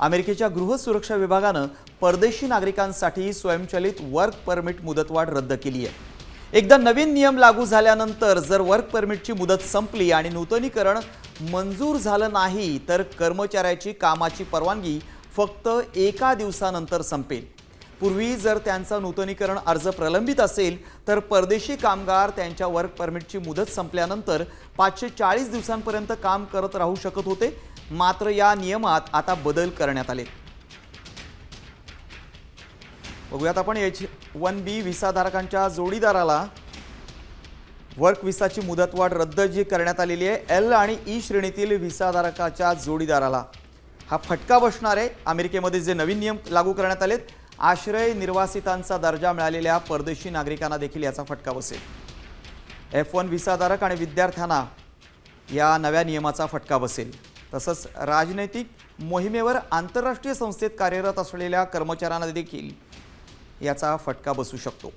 अमेरिकेच्या गृह सुरक्षा विभागानं परदेशी नागरिकांसाठी स्वयंचलित वर्क परमिट मुदतवाढ रद्द केली आहे. एकदा नवीन नियम लागू झाल्यानंतर जर वर्क परमिटची मुदत संपली आणि नूतनीकरण मंजूर झालं नाही तर कर्मचाऱ्याची कामाची परवानगी फक्त एका दिवसानंतर संपेल. पूर्वी जर त्यांचा नूतनीकरण अर्ज प्रलंबित असेल तर परदेशी कामगार त्यांच्या वर्क परमिटची मुदत संपल्यानंतर पाचशे चाळीस दिवसांपर्यंत काम करत राहू शकत होते. मात्र या नियमात आता बदल करण्यात आले. बघूयात आपण एच वन बी विसाधारकांच्या जोडीदाराला वर्क विसाची मुदतवाढ रद्द जी करण्यात आलेली आहे. एल आणि ई श्रेणीतील विसाधारकाच्या जोडीदाराला हा फटका बसणार आहे. अमेरिकेमध्ये जे नवीन नियम लागू करण्यात आलेत आश्रय निर्वासितांचा दर्जा मिळालेल्या परदेशी नागरिकांना देखील याचा फटका बसेल. एफ वन विसाधारक आणि विद्यार्थ्यांना या नव्या नियमाचा फटका बसेल. तसंच राजनैतिक मोहिमेवर आंतरराष्ट्रीय संस्थेत कार्यरत असलेल्या कर्मचाऱ्यांना देखील याचा फटका बसू शकतो.